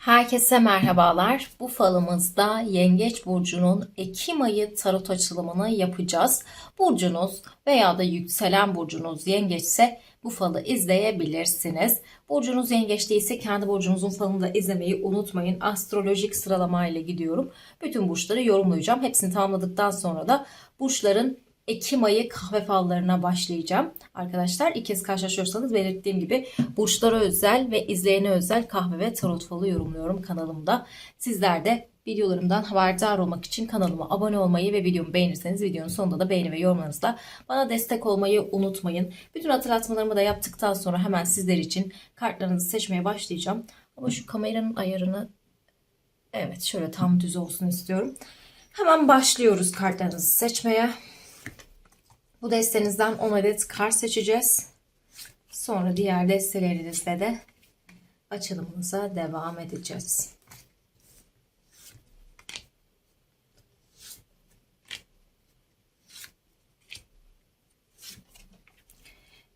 Herkese merhabalar. Bu falımızda Yengeç Burcu'nun Ekim ayı tarot açılımını yapacağız. Burcunuz veya da yükselen burcunuz yengeçse bu falı izleyebilirsiniz. Burcunuz yengeç değilse kendi burcunuzun falını da izlemeyi unutmayın. Astrolojik sıralamayla gidiyorum. Bütün burçları yorumlayacağım. Hepsini tamamladıktan sonra da burçların Ekim ayı kahve fallarına başlayacağım. Arkadaşlar ilk kez karşılaşıyorsanız belirttiğim gibi burçlara özel ve izleyene özel kahve ve tarot falı yorumluyorum kanalımda. Sizler de videolarımdan haberdar olmak için kanalıma abone olmayı ve videomu beğenirseniz videonun sonunda da beğeni ve yorumlarınızla bana destek olmayı unutmayın. Bütün hatırlatmalarımı da yaptıktan sonra hemen sizler için kartlarınızı seçmeye başlayacağım. Ama şu kameranın ayarını evet şöyle tam düz olsun istiyorum. Hemen başlıyoruz kartlarınızı seçmeye. Bu destenizden 10 adet kart seçeceğiz. Sonra diğer destelerinizle de açılımımıza devam edeceğiz.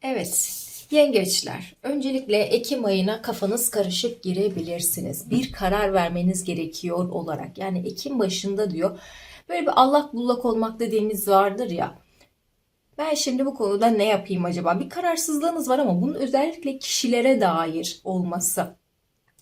Evet, yengeçler. Öncelikle Ekim ayına kafanız karışık girebilirsiniz. Bir karar vermeniz gerekiyor olarak. Yani Ekim başında diyor. Böyle bir allak bullak olmak dediğimiz vardır ya. Ben şimdi bu konuda ne yapayım acaba? Bir kararsızlığınız var ama bunun özellikle kişilere dair olması.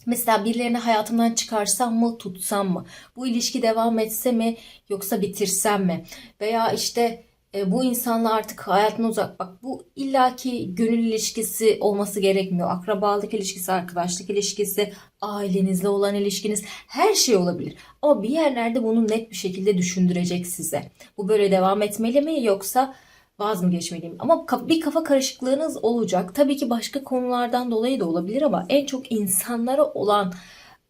Mesela birilerini hayatımdan çıkarsam mı, tutsam mı? Bu ilişki devam etse mi, yoksa bitirsem mi? Veya işte e, bu insanla artık hayatına uzak. Bak bu illaki gönül ilişkisi olması gerekmiyor. Akrabalık ilişkisi, arkadaşlık ilişkisi, ailenizle olan ilişkiniz her şey olabilir. Ama bir yerlerde bunu net bir şekilde düşündürecek size. Bu böyle devam etmeli mi yoksa vaz mı geçmeliyim? Ama bir kafa karışıklığınız olacak. Tabii ki başka konulardan dolayı da olabilir ama en çok insanlara olan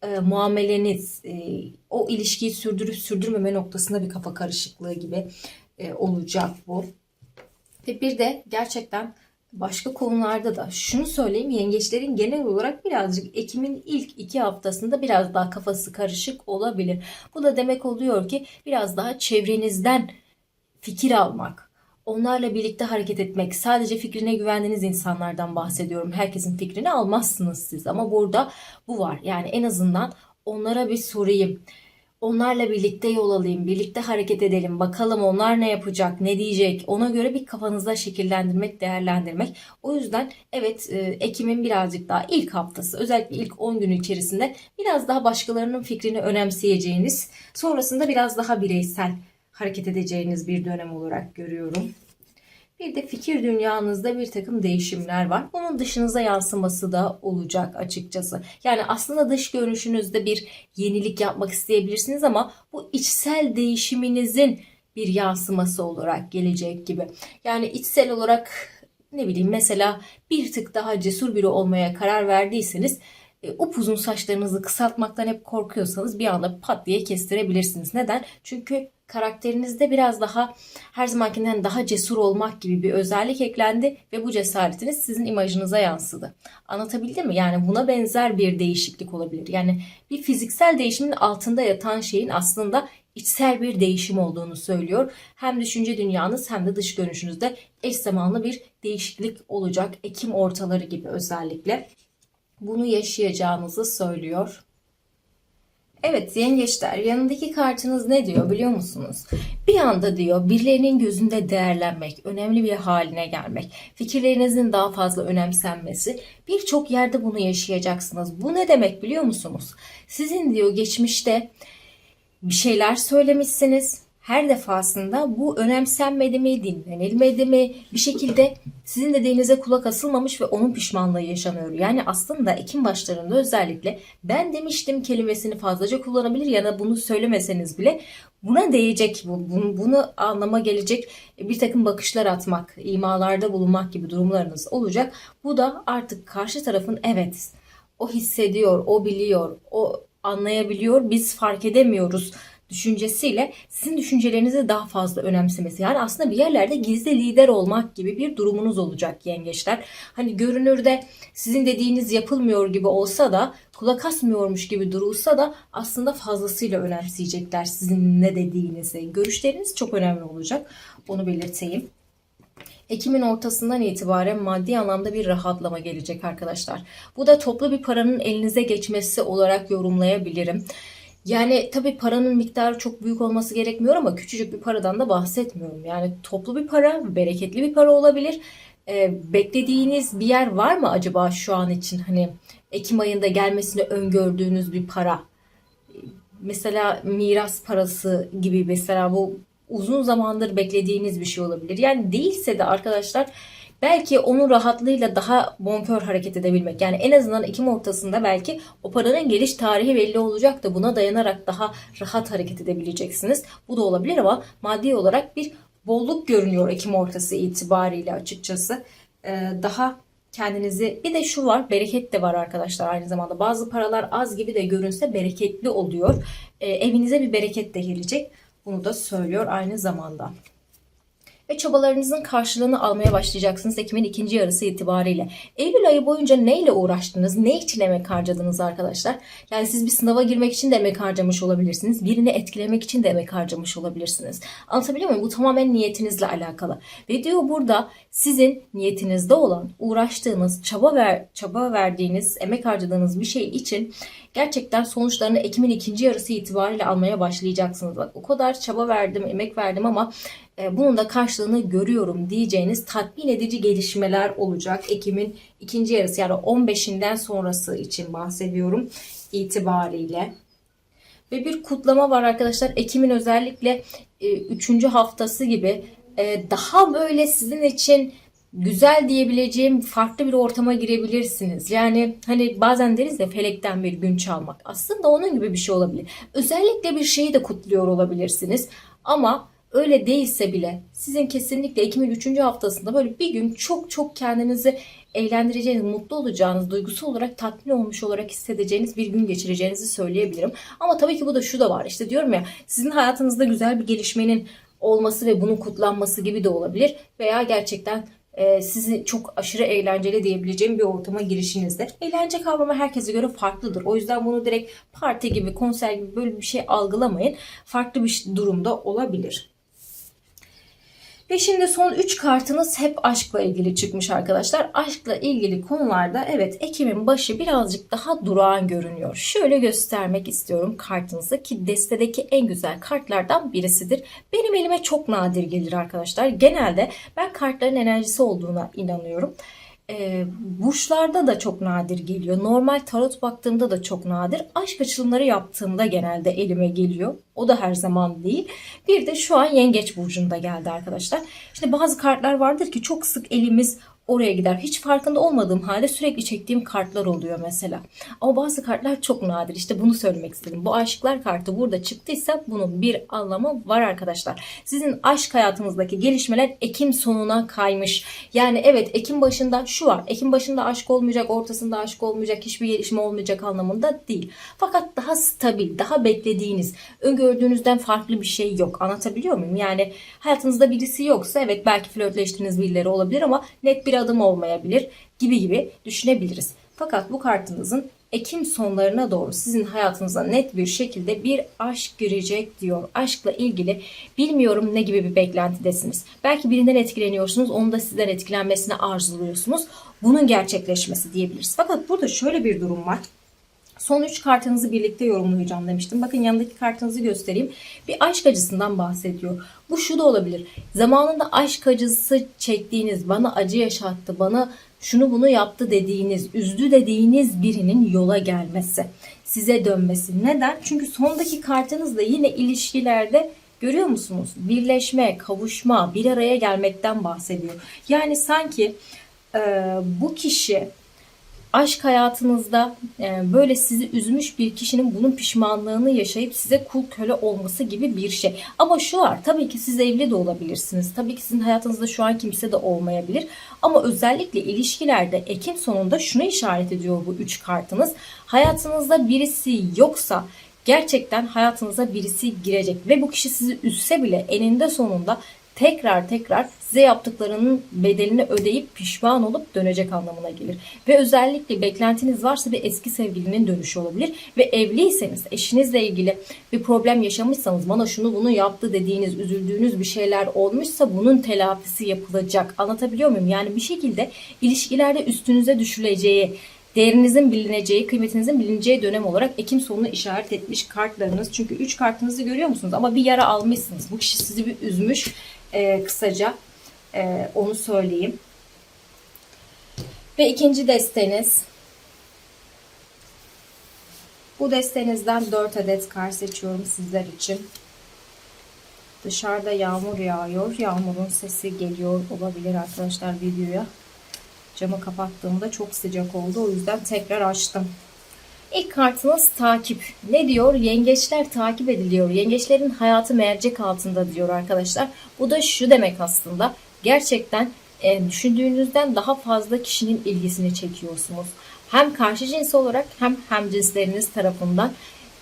e, muameleniz, e, o ilişkiyi sürdürüp sürdürmeme noktasında bir kafa karışıklığı gibi e, olacak bu. Ve bir de gerçekten başka konularda da şunu söyleyeyim yengeçlerin genel olarak birazcık Ekim'in ilk iki haftasında biraz daha kafası karışık olabilir. Bu da demek oluyor ki biraz daha çevrenizden fikir almak, onlarla birlikte hareket etmek, sadece fikrine güvendiğiniz insanlardan bahsediyorum. Herkesin fikrini almazsınız siz ama burada bu var. Yani en azından onlara bir sorayım. Onlarla birlikte yol alayım, birlikte hareket edelim. Bakalım onlar ne yapacak, ne diyecek. Ona göre bir kafanızda şekillendirmek, değerlendirmek. O yüzden evet e, Ekim'in birazcık daha ilk haftası, özellikle ilk 10 günü içerisinde biraz daha başkalarının fikrini önemseyeceğiniz, sonrasında biraz daha bireysel hareket edeceğiniz bir dönem olarak görüyorum. Bir de fikir dünyanızda bir takım değişimler var. Bunun dışınıza yansıması da olacak açıkçası. Yani aslında dış görünüşünüzde bir yenilik yapmak isteyebilirsiniz ama bu içsel değişiminizin bir yansıması olarak gelecek gibi. Yani içsel olarak ne bileyim mesela bir tık daha cesur biri olmaya karar verdiyseniz e, upuzun saçlarınızı kısaltmaktan hep korkuyorsanız bir anda pat diye kestirebilirsiniz. Neden? Çünkü karakterinizde biraz daha her zamankinden daha cesur olmak gibi bir özellik eklendi ve bu cesaretiniz sizin imajınıza yansıdı. Anlatabildim mi? Yani buna benzer bir değişiklik olabilir. Yani bir fiziksel değişimin altında yatan şeyin aslında içsel bir değişim olduğunu söylüyor. Hem düşünce dünyanız hem de dış görünüşünüzde eş zamanlı bir değişiklik olacak. Ekim ortaları gibi özellikle bunu yaşayacağınızı söylüyor. Evet yengeçler yanındaki kartınız ne diyor biliyor musunuz? Bir anda diyor birilerinin gözünde değerlenmek, önemli bir haline gelmek, fikirlerinizin daha fazla önemsenmesi birçok yerde bunu yaşayacaksınız. Bu ne demek biliyor musunuz? Sizin diyor geçmişte bir şeyler söylemişsiniz her defasında bu önemsenmedi mi, dinlenilmedi mi bir şekilde sizin dediğinize kulak asılmamış ve onun pişmanlığı yaşanıyor. Yani aslında Ekim başlarında özellikle ben demiştim kelimesini fazlaca kullanabilir ya da bunu söylemeseniz bile buna değecek, bunu, bunu anlama gelecek bir takım bakışlar atmak, imalarda bulunmak gibi durumlarınız olacak. Bu da artık karşı tarafın evet o hissediyor, o biliyor, o anlayabiliyor, biz fark edemiyoruz düşüncesiyle sizin düşüncelerinizi daha fazla önemsemesi. Yani aslında bir yerlerde gizli lider olmak gibi bir durumunuz olacak yengeçler. Hani görünürde sizin dediğiniz yapılmıyor gibi olsa da kulak asmıyormuş gibi durulsa da aslında fazlasıyla önemseyecekler sizin ne dediğinizi. Görüşleriniz çok önemli olacak. Onu belirteyim. Ekim'in ortasından itibaren maddi anlamda bir rahatlama gelecek arkadaşlar. Bu da toplu bir paranın elinize geçmesi olarak yorumlayabilirim. Yani tabii paranın miktarı çok büyük olması gerekmiyor ama küçücük bir paradan da bahsetmiyorum. Yani toplu bir para, bereketli bir para olabilir. Ee, beklediğiniz bir yer var mı acaba şu an için? Hani Ekim ayında gelmesini öngördüğünüz bir para. Mesela miras parası gibi mesela bu uzun zamandır beklediğiniz bir şey olabilir. Yani değilse de arkadaşlar belki onun rahatlığıyla daha bonkör hareket edebilmek. Yani en azından Ekim ortasında belki o paranın geliş tarihi belli olacak da buna dayanarak daha rahat hareket edebileceksiniz. Bu da olabilir ama maddi olarak bir bolluk görünüyor Ekim ortası itibariyle açıkçası. Ee, daha kendinizi bir de şu var bereket de var arkadaşlar aynı zamanda bazı paralar az gibi de görünse bereketli oluyor Ee, evinize bir bereket de gelecek bunu da söylüyor aynı zamanda ve çabalarınızın karşılığını almaya başlayacaksınız Ekim'in ikinci yarısı itibariyle. Eylül ayı boyunca neyle uğraştınız, ne için emek harcadınız arkadaşlar? Yani siz bir sınava girmek için de emek harcamış olabilirsiniz, birini etkilemek için de emek harcamış olabilirsiniz. Anlatabiliyor muyum? Bu tamamen niyetinizle alakalı. Ve diyor burada sizin niyetinizde olan, uğraştığınız, çaba ver, çaba verdiğiniz, emek harcadığınız bir şey için gerçekten sonuçlarını Ekim'in ikinci yarısı itibariyle almaya başlayacaksınız. Bak o kadar çaba verdim, emek verdim ama bunun da karşılığını görüyorum diyeceğiniz tatmin edici gelişmeler olacak. Ekim'in ikinci yarısı yani 15'inden sonrası için bahsediyorum itibariyle. Ve bir kutlama var arkadaşlar. Ekim'in özellikle 3. haftası gibi e, daha böyle sizin için güzel diyebileceğim farklı bir ortama girebilirsiniz. Yani hani bazen deriz ya felekten bir gün çalmak. Aslında onun gibi bir şey olabilir. Özellikle bir şeyi de kutluyor olabilirsiniz. Ama öyle değilse bile sizin kesinlikle Ekim'in 3. haftasında böyle bir gün çok çok kendinizi eğlendireceğiniz, mutlu olacağınız, duygusal olarak tatmin olmuş olarak hissedeceğiniz bir gün geçireceğinizi söyleyebilirim. Ama tabii ki bu da şu da var. İşte diyorum ya sizin hayatınızda güzel bir gelişmenin olması ve bunun kutlanması gibi de olabilir. Veya gerçekten e, sizi çok aşırı eğlenceli diyebileceğim bir ortama girişinizde. Eğlence kavramı herkese göre farklıdır. O yüzden bunu direkt parti gibi, konser gibi böyle bir şey algılamayın. Farklı bir durumda olabilir. Ve şimdi son 3 kartınız hep aşkla ilgili çıkmış arkadaşlar. Aşkla ilgili konularda evet Ekim'in başı birazcık daha durağan görünüyor. Şöyle göstermek istiyorum kartınızı ki destedeki en güzel kartlardan birisidir. Benim elime çok nadir gelir arkadaşlar. Genelde ben kartların enerjisi olduğuna inanıyorum. E, burçlarda da çok nadir geliyor. Normal tarot baktığımda da çok nadir. Aşk açılımları yaptığımda genelde elime geliyor. O da her zaman değil. Bir de şu an yengeç burcunda geldi arkadaşlar. İşte bazı kartlar vardır ki çok sık elimiz oraya gider. Hiç farkında olmadığım halde sürekli çektiğim kartlar oluyor mesela. Ama bazı kartlar çok nadir. İşte bunu söylemek istedim. Bu aşıklar kartı burada çıktıysa bunun bir anlamı var arkadaşlar. Sizin aşk hayatınızdaki gelişmeler Ekim sonuna kaymış. Yani evet Ekim başında şu var. Ekim başında aşk olmayacak, ortasında aşk olmayacak, hiçbir gelişme olmayacak anlamında değil. Fakat daha stabil, daha beklediğiniz, öngördüğünüzden farklı bir şey yok. Anlatabiliyor muyum? Yani hayatınızda birisi yoksa evet belki flörtleştiğiniz birileri olabilir ama net bir adım olmayabilir gibi gibi düşünebiliriz. Fakat bu kartınızın Ekim sonlarına doğru sizin hayatınıza net bir şekilde bir aşk girecek diyor. Aşkla ilgili bilmiyorum ne gibi bir beklentidesiniz. Belki birinden etkileniyorsunuz, onun da sizden etkilenmesini arzuluyorsunuz. Bunun gerçekleşmesi diyebiliriz. Fakat burada şöyle bir durum var. Son 3 kartınızı birlikte yorumlayacağım demiştim. Bakın yanındaki kartınızı göstereyim. Bir aşk acısından bahsediyor. Bu şu da olabilir. Zamanında aşk acısı çektiğiniz, bana acı yaşattı, bana şunu bunu yaptı dediğiniz, üzdü dediğiniz birinin yola gelmesi, size dönmesi. Neden? Çünkü sondaki kartınız da yine ilişkilerde görüyor musunuz? Birleşme, kavuşma, bir araya gelmekten bahsediyor. Yani sanki e, bu kişi aşk hayatınızda e, böyle sizi üzmüş bir kişinin bunun pişmanlığını yaşayıp size kul köle olması gibi bir şey. Ama şu var tabii ki siz evli de olabilirsiniz. Tabii ki sizin hayatınızda şu an kimse de olmayabilir. Ama özellikle ilişkilerde Ekim sonunda şunu işaret ediyor bu üç kartınız. Hayatınızda birisi yoksa gerçekten hayatınıza birisi girecek ve bu kişi sizi üzse bile eninde sonunda tekrar tekrar size yaptıklarının bedelini ödeyip pişman olup dönecek anlamına gelir. Ve özellikle beklentiniz varsa bir eski sevgilinin dönüşü olabilir. Ve evliyseniz eşinizle ilgili bir problem yaşamışsanız bana şunu bunu yaptı dediğiniz, üzüldüğünüz bir şeyler olmuşsa bunun telafisi yapılacak. Anlatabiliyor muyum? Yani bir şekilde ilişkilerde üstünüze düşüleceği, değerinizin bilineceği, kıymetinizin bilineceği dönem olarak Ekim sonunu işaret etmiş kartlarınız. Çünkü 3 kartınızı görüyor musunuz? Ama bir yara almışsınız. Bu kişi sizi bir üzmüş. Ee, kısaca ee, onu söyleyeyim. Ve ikinci desteniz. Bu destenizden 4 adet kart seçiyorum sizler için. Dışarıda yağmur yağıyor. Yağmurun sesi geliyor olabilir arkadaşlar videoya. Camı kapattığımda çok sıcak oldu. O yüzden tekrar açtım. İlk kartınız takip. Ne diyor? Yengeçler takip ediliyor. Yengeçlerin hayatı mercek altında diyor arkadaşlar. Bu da şu demek aslında. Gerçekten e, düşündüğünüzden daha fazla kişinin ilgisini çekiyorsunuz. Hem karşı cins olarak hem hem cinsleriniz tarafından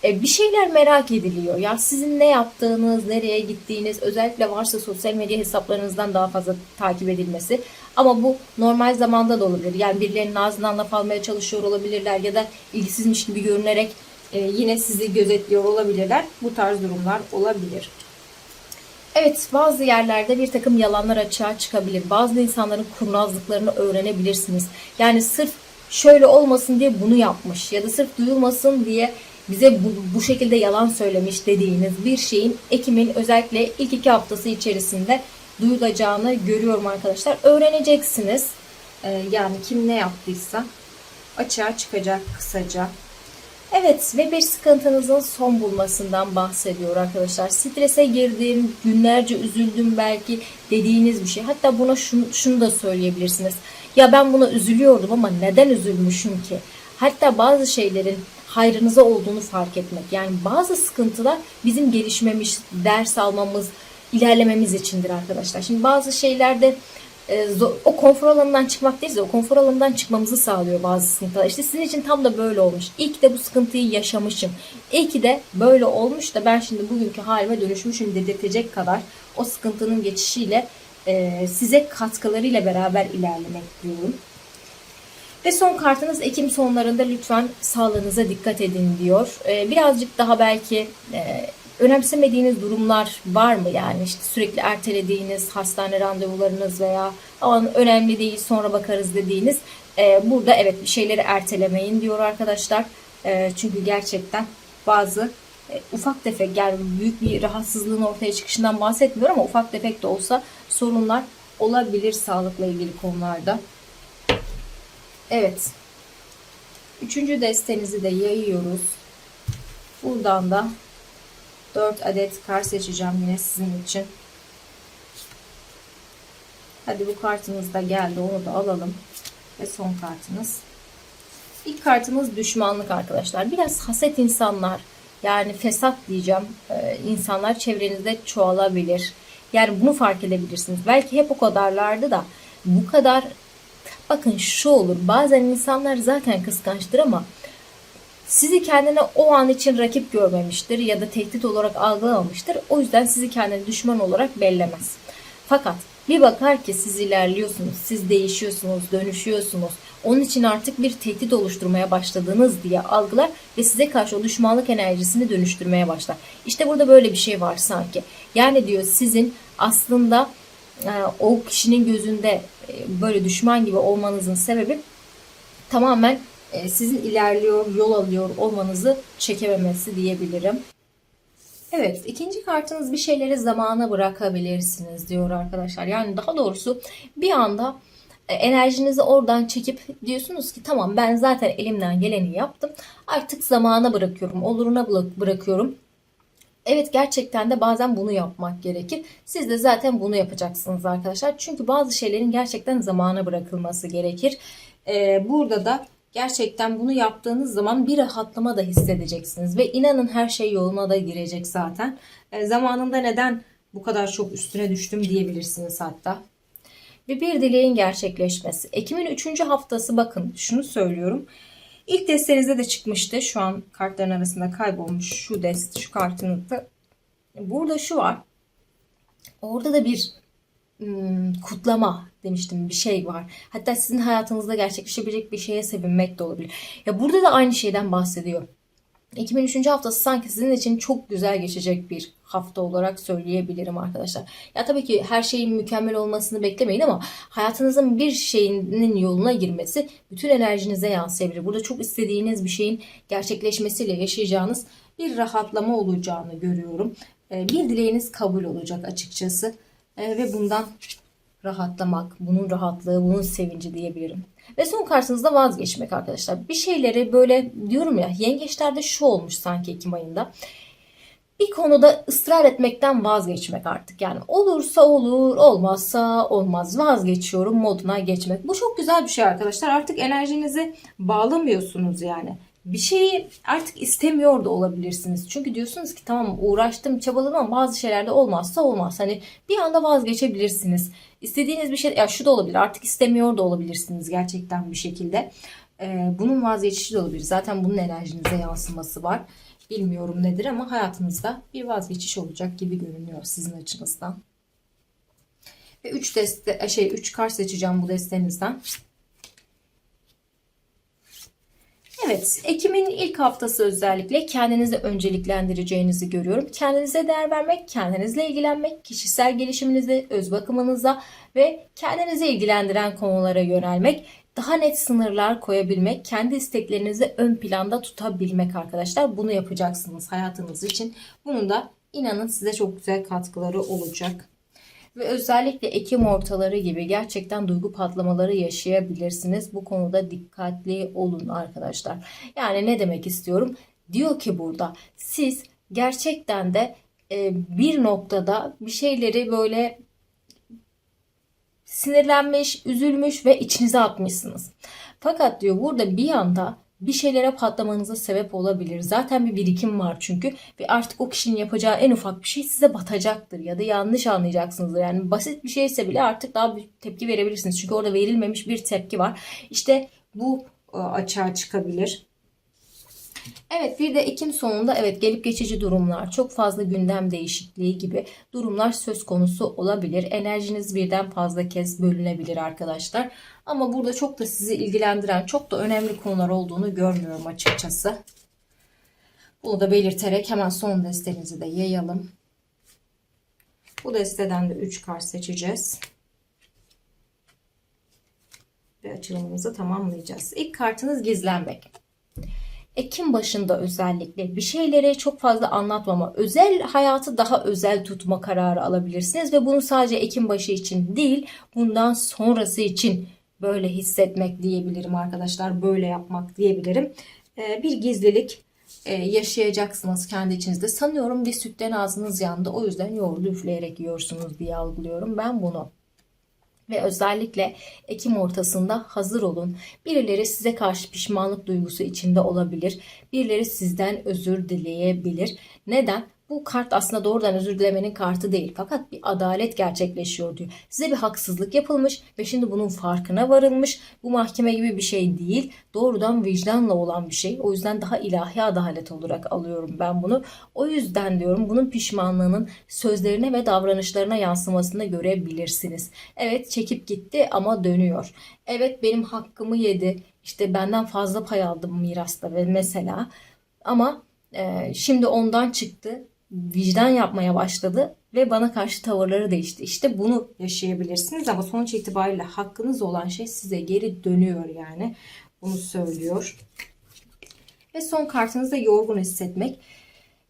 e, bir şeyler merak ediliyor. Ya sizin ne yaptığınız, nereye gittiğiniz, özellikle varsa sosyal medya hesaplarınızdan daha fazla takip edilmesi. Ama bu normal zamanda da olabilir. Yani birilerinin ağzından laf almaya çalışıyor olabilirler ya da ilgisizmiş gibi görünerek e, yine sizi gözetliyor olabilirler. Bu tarz durumlar olabilir. Evet bazı yerlerde bir takım yalanlar açığa çıkabilir. Bazı insanların kurnazlıklarını öğrenebilirsiniz. Yani sırf şöyle olmasın diye bunu yapmış ya da sırf duyulmasın diye bize bu, bu şekilde yalan söylemiş dediğiniz bir şeyin Ekim'in özellikle ilk iki haftası içerisinde duyulacağını görüyorum arkadaşlar. Öğreneceksiniz. Ee, yani kim ne yaptıysa açığa çıkacak kısaca. Evet ve bir sıkıntınızın son bulmasından bahsediyor arkadaşlar. Strese girdim, günlerce üzüldüm belki dediğiniz bir şey. Hatta buna şunu, şunu da söyleyebilirsiniz. Ya ben buna üzülüyordum ama neden üzülmüşüm ki? Hatta bazı şeylerin hayrınıza olduğunu fark etmek. Yani bazı sıkıntılar bizim gelişmemiz, ders almamız, ilerlememiz içindir arkadaşlar. Şimdi bazı şeylerde e, o konfor alanından çıkmak değil de o konfor alanından çıkmamızı sağlıyor bazı sıkıntılar. İşte sizin için tam da böyle olmuş. İlk de bu sıkıntıyı yaşamışım. İyi ki de böyle olmuş da ben şimdi bugünkü halime dönüşmüşüm dedirtecek kadar o sıkıntının geçişiyle e, size katkılarıyla beraber ilerlemek diyorum. Ve son kartınız Ekim sonlarında lütfen sağlığınıza dikkat edin diyor. Ee, birazcık daha belki e, önemsemediğiniz durumlar var mı? Yani işte sürekli ertelediğiniz hastane randevularınız veya aman önemli değil sonra bakarız dediğiniz. E, burada evet bir şeyleri ertelemeyin diyor arkadaşlar. E, çünkü gerçekten bazı e, ufak tefek yani büyük bir rahatsızlığın ortaya çıkışından bahsetmiyorum ama ufak tefek de olsa sorunlar olabilir sağlıkla ilgili konularda. Evet. Üçüncü destenizi de yayıyoruz. Buradan da 4 adet kar seçeceğim yine sizin için. Hadi bu kartınız da geldi. Onu da alalım. Ve son kartınız. İlk kartımız düşmanlık arkadaşlar. Biraz haset insanlar yani fesat diyeceğim e, insanlar çevrenizde çoğalabilir. Yani bunu fark edebilirsiniz. Belki hep o kadarlardı da bu kadar Bakın şu olur. Bazen insanlar zaten kıskançtır ama sizi kendine o an için rakip görmemiştir ya da tehdit olarak algılamamıştır. O yüzden sizi kendine düşman olarak bellemez. Fakat bir bakar ki siz ilerliyorsunuz, siz değişiyorsunuz, dönüşüyorsunuz. Onun için artık bir tehdit oluşturmaya başladınız diye algılar ve size karşı o düşmanlık enerjisini dönüştürmeye başlar. İşte burada böyle bir şey var sanki. Yani diyor sizin aslında e, o kişinin gözünde e, böyle düşman gibi olmanızın sebebi tamamen sizin ilerliyor, yol alıyor olmanızı çekememesi diyebilirim. Evet, ikinci kartınız bir şeyleri zamana bırakabilirsiniz diyor arkadaşlar. Yani daha doğrusu bir anda enerjinizi oradan çekip diyorsunuz ki tamam ben zaten elimden geleni yaptım. Artık zamana bırakıyorum, oluruna bırakıyorum. Evet gerçekten de bazen bunu yapmak gerekir. Siz de zaten bunu yapacaksınız arkadaşlar. Çünkü bazı şeylerin gerçekten zamana bırakılması gerekir. Ee, burada da gerçekten bunu yaptığınız zaman bir rahatlama da hissedeceksiniz. Ve inanın her şey yoluna da girecek zaten. Ee, zamanında neden bu kadar çok üstüne düştüm diyebilirsiniz hatta. Ve bir dileğin gerçekleşmesi. Ekim'in 3. haftası bakın şunu söylüyorum. İlk destenizde de çıkmıştı. Şu an kartların arasında kaybolmuş şu dest, şu kartınızda. Burada şu var. Orada da bir kutlama demiştim bir şey var. Hatta sizin hayatınızda gerçekleşebilecek bir şeye sevinmek de olabilir. Ya burada da aynı şeyden bahsediyor. 2003. haftası sanki sizin için çok güzel geçecek bir hafta olarak söyleyebilirim arkadaşlar. Ya tabii ki her şeyin mükemmel olmasını beklemeyin ama hayatınızın bir şeyinin yoluna girmesi bütün enerjinize yansıyabilir. Burada çok istediğiniz bir şeyin gerçekleşmesiyle yaşayacağınız bir rahatlama olacağını görüyorum. Ee, Bir dileğiniz kabul olacak açıkçası. Ee, Ve bundan rahatlamak, bunun rahatlığı, bunun sevinci diyebilirim. Ve son karşınızda vazgeçmek arkadaşlar. Bir şeyleri böyle diyorum ya yengeçlerde şu olmuş sanki Ekim ayında. Bir konuda ısrar etmekten vazgeçmek artık. Yani olursa olur, olmazsa olmaz. Vazgeçiyorum moduna geçmek. Bu çok güzel bir şey arkadaşlar. Artık enerjinizi bağlamıyorsunuz yani. Bir şeyi artık istemiyor da olabilirsiniz. Çünkü diyorsunuz ki tamam uğraştım, çabaladım ama bazı şeylerde olmazsa olmaz. Hani bir anda vazgeçebilirsiniz. İstediğiniz bir şey, ya şu da olabilir. Artık istemiyor da olabilirsiniz gerçekten bir şekilde. Ee, bunun vazgeçişi de olabilir. Zaten bunun enerjinize yansıması var. Bilmiyorum nedir ama hayatınızda bir vazgeçiş olacak gibi görünüyor sizin açınızdan. Ve 3 deste şey 3 kart seçeceğim bu destenizden. Evet, Ekim'in ilk haftası özellikle kendinizi önceliklendireceğinizi görüyorum. Kendinize değer vermek, kendinizle ilgilenmek, kişisel gelişiminize, öz bakımınıza ve kendinizi ilgilendiren konulara yönelmek, daha net sınırlar koyabilmek, kendi isteklerinizi ön planda tutabilmek arkadaşlar. Bunu yapacaksınız hayatınız için. Bunun da inanın size çok güzel katkıları olacak. Ve özellikle Ekim ortaları gibi gerçekten duygu patlamaları yaşayabilirsiniz. Bu konuda dikkatli olun arkadaşlar. Yani ne demek istiyorum? Diyor ki burada siz gerçekten de e, bir noktada bir şeyleri böyle sinirlenmiş, üzülmüş ve içinize atmışsınız. Fakat diyor burada bir anda bir şeylere patlamanıza sebep olabilir. Zaten bir birikim var çünkü ve artık o kişinin yapacağı en ufak bir şey size batacaktır ya da yanlış anlayacaksınızdır. Yani basit bir şeyse bile artık daha bir tepki verebilirsiniz. Çünkü orada verilmemiş bir tepki var. İşte bu e, açığa çıkabilir. Evet bir de Ekim sonunda evet gelip geçici durumlar, çok fazla gündem değişikliği gibi durumlar söz konusu olabilir. Enerjiniz birden fazla kez bölünebilir arkadaşlar. Ama burada çok da sizi ilgilendiren çok da önemli konular olduğunu görmüyorum açıkçası. Bunu da belirterek hemen son destenizi de yayalım. Bu desteden de 3 kart seçeceğiz. Ve açılımımızı tamamlayacağız. İlk kartınız gizlenmek. Ekim başında özellikle bir şeyleri çok fazla anlatmama, özel hayatı daha özel tutma kararı alabilirsiniz ve bunu sadece Ekim başı için değil, bundan sonrası için böyle hissetmek diyebilirim arkadaşlar, böyle yapmak diyebilirim. Ee, bir gizlilik e, yaşayacaksınız kendi içinizde. Sanıyorum bir sütten ağzınız yandı, o yüzden yoğurdu üfleyerek yiyorsunuz diye algılıyorum ben bunu ve özellikle Ekim ortasında hazır olun. Birileri size karşı pişmanlık duygusu içinde olabilir. Birileri sizden özür dileyebilir. Neden? Bu kart aslında doğrudan özür dilemenin kartı değil. Fakat bir adalet gerçekleşiyor diyor. Size bir haksızlık yapılmış ve şimdi bunun farkına varılmış. Bu mahkeme gibi bir şey değil. Doğrudan vicdanla olan bir şey. O yüzden daha ilahi adalet olarak alıyorum ben bunu. O yüzden diyorum bunun pişmanlığının sözlerine ve davranışlarına yansımasını görebilirsiniz. Evet çekip gitti ama dönüyor. Evet benim hakkımı yedi. İşte benden fazla pay aldım mirasta ve mesela. Ama e, şimdi ondan çıktı vicdan yapmaya başladı ve bana karşı tavırları değişti. İşte bunu yaşayabilirsiniz ama sonuç itibariyle hakkınız olan şey size geri dönüyor yani. Bunu söylüyor. Ve son kartınızda yorgun hissetmek.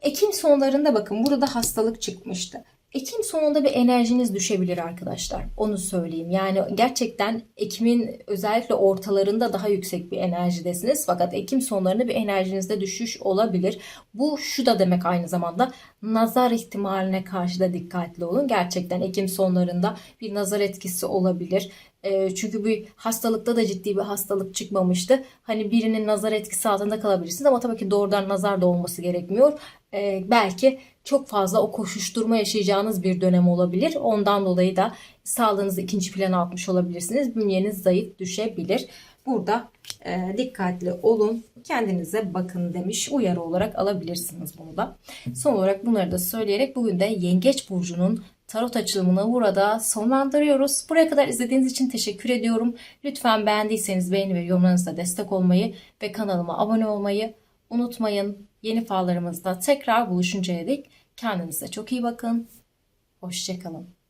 Ekim sonlarında bakın burada hastalık çıkmıştı. Ekim sonunda bir enerjiniz düşebilir arkadaşlar. Onu söyleyeyim. Yani gerçekten Ekim'in özellikle ortalarında daha yüksek bir enerjidesiniz. Fakat Ekim sonlarında bir enerjinizde düşüş olabilir. Bu şu da demek aynı zamanda nazar ihtimaline karşı da dikkatli olun. Gerçekten Ekim sonlarında bir nazar etkisi olabilir. E, çünkü bu hastalıkta da ciddi bir hastalık çıkmamıştı. Hani birinin nazar etkisi altında kalabilirsiniz ama tabii ki doğrudan nazar da olması gerekmiyor. E, belki çok fazla o koşuşturma yaşayacağınız bir dönem olabilir. Ondan dolayı da sağlığınızı ikinci plana atmış olabilirsiniz. Bünyeniz zayıf düşebilir. Burada e, dikkatli olun, kendinize bakın demiş uyarı olarak alabilirsiniz bunu da. Son olarak bunları da söyleyerek bugün de Yengeç Burcu'nun tarot açılımını burada sonlandırıyoruz. Buraya kadar izlediğiniz için teşekkür ediyorum. Lütfen beğendiyseniz beğeni ve yorumlarınızla destek olmayı ve kanalıma abone olmayı unutmayın. Yeni fallarımızda tekrar buluşuncaya dek kendinize çok iyi bakın. Hoşçakalın.